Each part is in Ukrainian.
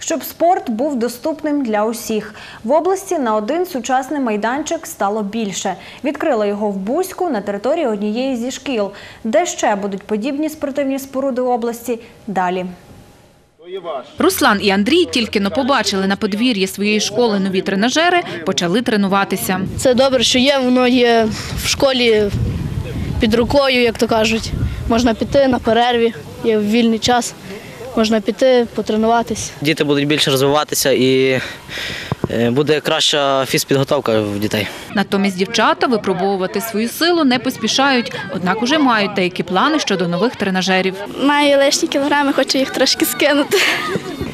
Щоб спорт був доступним для усіх. В області на один сучасний майданчик стало більше. Відкрили його в Бузьку на території однієї зі шкіл. Де ще будуть подібні спортивні споруди області? Далі. Руслан і Андрій тільки но побачили на подвір'ї своєї школи нові тренажери, почали тренуватися. Це добре, що є, воно є в школі під рукою, як то кажуть. Можна піти на перерві, є вільний час, можна піти, потренуватись. Діти будуть більше розвиватися і е, буде краща фізпідготовка в дітей. Натомість дівчата випробовувати свою силу не поспішають, однак уже мають деякі плани щодо нових тренажерів. Маю лишні кілограми, хочу їх трошки скинути.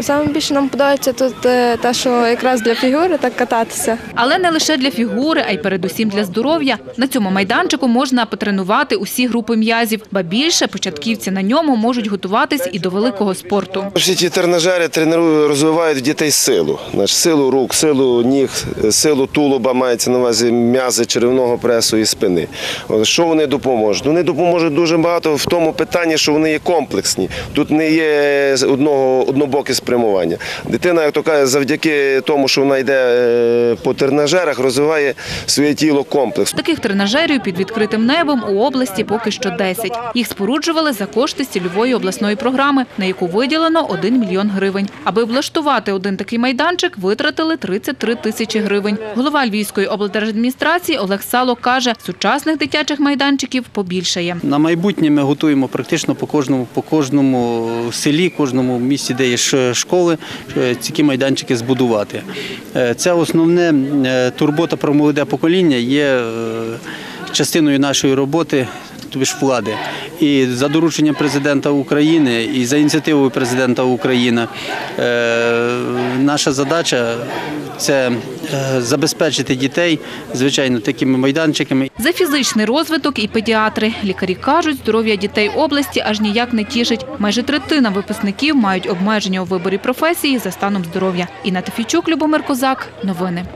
Саме більше нам подобається тут е, те, що якраз для фігури так кататися. Але не лише для фігури, а й передусім для здоров'я. На цьому майданчику можна потренувати усі групи м'язів, ба більше початківці на ньому можуть готуватись і до великого спорту. Всі ті тренажери тренують, розвивають в дітей силу. Значить, силу рук, силу ніг, силу тулуба мається на увазі м'язи черевного пресу і спини. Що вони допоможуть? Вони допоможуть дуже багато в тому питанні, що вони є комплексні. Тут не є одного однобоке спрямування. Дитина, як то каже, завдяки тому, що вона йде е, по тренажерах, розвиває своє тіло комплексно. Таких тренажерів під відкритим небом у області поки що 10. Їх споруджували за кошти цільової обласної програми, на яку виділено 1 мільйон гривень. Аби облаштувати один такий майданчик, витратили 33 тисячі гривень. Голова Львівської облдержадміністрації Олег Сало каже, сучасних дитячих майданчиків побільшає. На майбутнє ми готуємо практично по кожному, по кожному селі, кожному місці, де є ш- школи, е, ці майданчики збудувати. Це основне е, турбота про молоде покоління є е, частиною нашої роботи. Тобі влади. І за дорученням президента України, і за ініціативою президента України е, наша задача це е, забезпечити дітей, звичайно, такими майданчиками. За фізичний розвиток і педіатри. Лікарі кажуть, здоров'я дітей області аж ніяк не тішить. Майже третина випускників мають обмеження у виборі професії за станом здоров'я. Інна Тефічук, Любомир Козак. Новини.